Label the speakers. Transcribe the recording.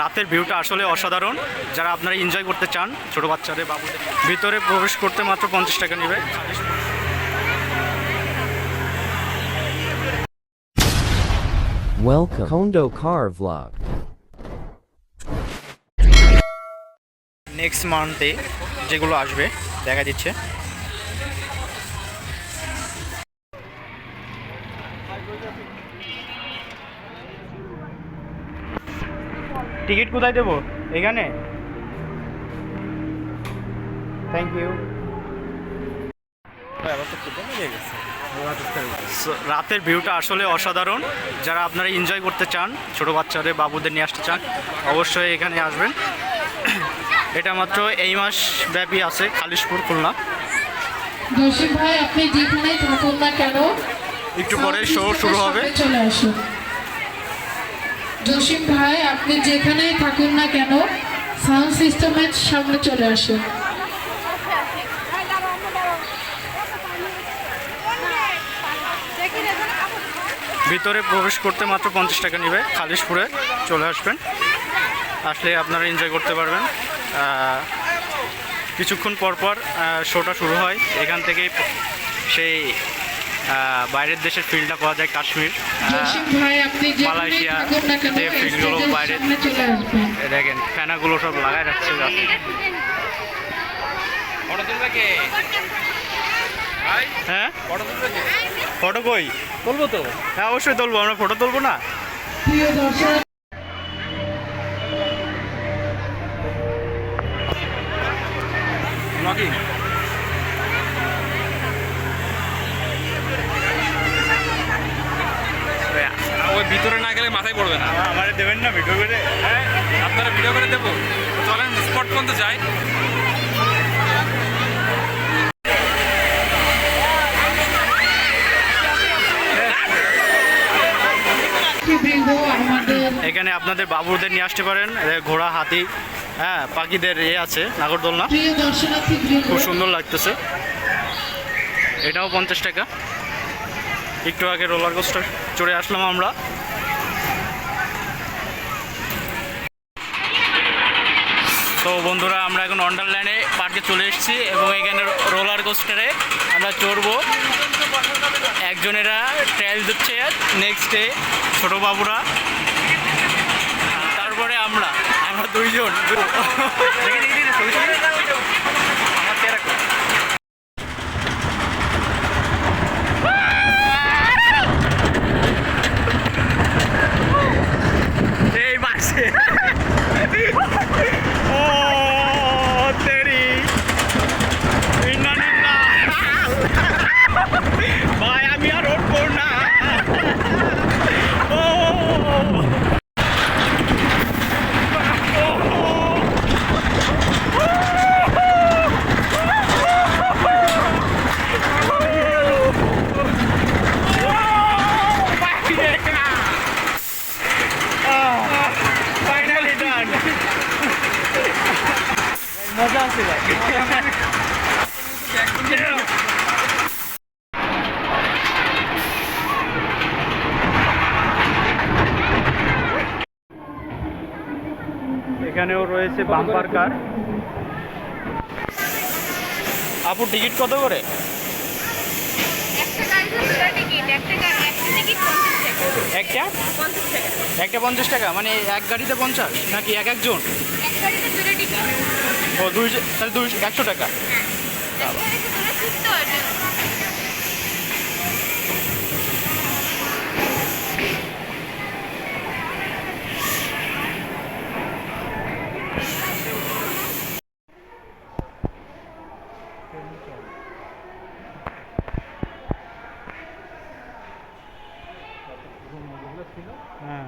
Speaker 1: রাতের ভিউটা আসলে অসাধারণ। যারা আপনারা এনজয় করতে চান ছোট বাচ্চাদের বাবুদের ভিতরে প্রবেশ করতে মাত্র পঞ্চাশ টাকা নেবে।
Speaker 2: Welcome. Kondo Car Vlog.
Speaker 1: Next মান্থে যেগুলো আসবে দেখা দিচ্ছে। টিকিট কোথায় দেবো? এখানে? থ্যাংক ইউ রাতের ভিউটা আসলে অসাধারণ। যারা আপনারা এনজয় করতে চান ছোট বাচ্চাদের বাবুদের নিয়ে আসতে চান অবশ্যই এখানে আসবেন। এটা মাত্র এই মাস ব্যাপী আছে খালিশপুর খুলনা।
Speaker 3: জসিম ভাই আপনি যেখানেই থাকুন না কেন
Speaker 1: একটু পরে শো শুরু হবে।
Speaker 3: চলে আসুন। জসিম ভাই, আপনি যেখানেই থাকুন না কেন সাউন্ড সিস্টেমের সামনে চলে আসুন।
Speaker 1: ভিতরে প্রবেশ করতে মাত্র পঞ্চাশ টাকা নেবে, খালিশপুরে চলে আসবেন। আসলে আপনারা এনজয় করতে পারবেন। কিছুক্ষণ পর পর শোটা শুরু হয়। এখান থেকেই সেই বাইরের দেশের ফিল্ডটা পাওয়া যায় কাশ্মীর। মালয়েশিয়া যে ফিল্ডগুলো বাইরে দেখেন ফ্যানাগুলো সব লাগাই রাখছে হ্যাঁ? ফটো কই? তুলবো তো। হ্যাঁ অবশ্যই তুলবো আমরা ফটো তুলবো না।
Speaker 3: প্রিয় দর্শক
Speaker 4: ওই ভিতরে না গেলে মাথায় পড়বে না।
Speaker 1: আমার দেবেন না ভিডিও করে।
Speaker 4: হ্যাঁ আপনারা ভিডিও করে দেবো। চলেন স্পট পর্যন্ত যাই।
Speaker 1: এখানে আপনাদের বাবুদের নিয়ে আসতে পারেন ঘোড়া হাতি হ্যাঁ পাখিদের এ আছে নাগরদোলনা। খুব সুন্দর লাগতেছে। এটাও পঞ্চাশ টাকা। একটু আগে রোলার কোস্টার চড়ে আসলাম আমরা। তো বন্ধুরা, আমরা এখন অন্ডারল্যান্ডে পার্কে চলে এসেছি এবং এখানে রোলার কোস্টারে আমরা চড়বো। একজনেরা ট্রায়াল দিচ্ছে নেক্সট ডে ছোটো বাবুরা তারপরে আমরা আমরা দুইজন দেখি, দেখি, দেখি, ছবি, ছবি। আমার character। এই বাসে ও তেরি ইন্না নিন্না ভাই আমি আর উঠবো না ও ফাইনালি ডান এখানেও রয়েছে বাম্পার কার আপু টিকিট কত করে?
Speaker 5: একটা একটা? পঞ্চাশ টাকা।
Speaker 1: মানে এক গাড়িতে পঞ্চাশ? নাকি এক একজন? ও দুই তাহলে দুই একশো টাকা।
Speaker 5: জন্য।
Speaker 1: হ্যাঁ